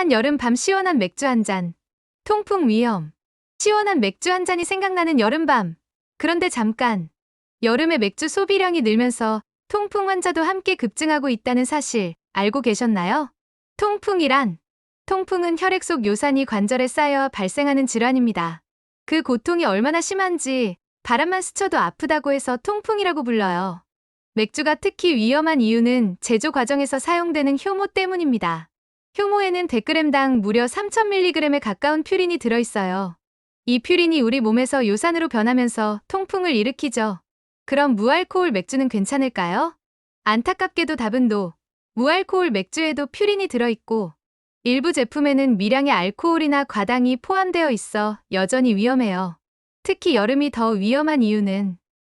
한 여름 밤 시원한 맥주 한 잔. 통풍 위험. 시원한 맥주 한 잔이 생각나는 여름밤. 그런데 잠깐. 여름에 맥주 소비량이 늘면서 통풍 환자도 함께 급증하고 있다는 사실 알고 계셨나요? 통풍이란 통풍은 혈액 속 요산이 관절에 쌓여 발생하는 질환입니다. 그 고통이 얼마나 심한지 바람만 스쳐도 아프다고 해서 통풍이라고 불러요. 맥주가 특히 위험한 이유는 제조 과정에서 사용되는 효모 때문입니다. 효모에는 100g당 무려 3000mg에 가까운 퓨린이 들어있어요. 이 퓨린이 우리 몸에서 요산으로 변하면서 통풍을 일으키죠. 그럼 무알코올 맥주는 괜찮을까요? 안타깝게도 답은 노. 무알코올 맥주에도 퓨린이 들어있고 일부 제품에는 미량의 알코올이나 과당이 포함되어 있어 여전히 위험해요. 특히 여름이 더 위험한 이유는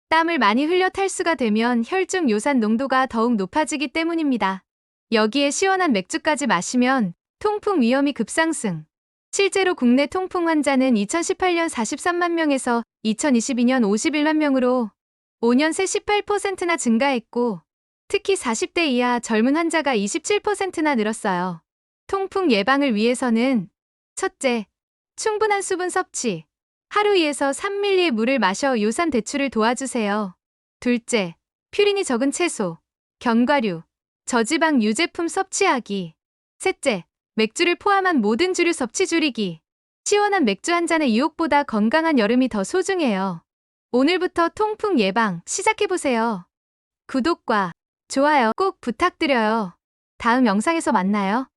땀을 많이 흘려 탈수가 되면 혈중 요산 농도가 더욱 높아지기 때문입니다. 여기에 시원한 맥주까지 마시면 통풍 위험이 급상승. 실제로 국내 통풍 환자는 2018년 43만 명에서 2022년 51만 명으로 5년 새 18%나 증가했고 특히 40대 이하 젊은 환자가 27%나 늘었어요. 통풍 예방을 위해서는 첫째, 충분한 수분 섭취. 하루 2에서 3ml의 물을 마셔 요산 대출을 도와주세요. 둘째, 퓨린이 적은 채소, 견과류, 저지방 유제품 섭취하기. 셋째, 맥주를 포함한 모든 주류 섭취 줄이기. 시원한 맥주 한 잔의 유혹보다 건강한 여름이 더 소중해요. 오늘부터 통풍 예방 시작해보세요. 구독과 좋아요 꼭 부탁드려요. 다음 영상에서 만나요.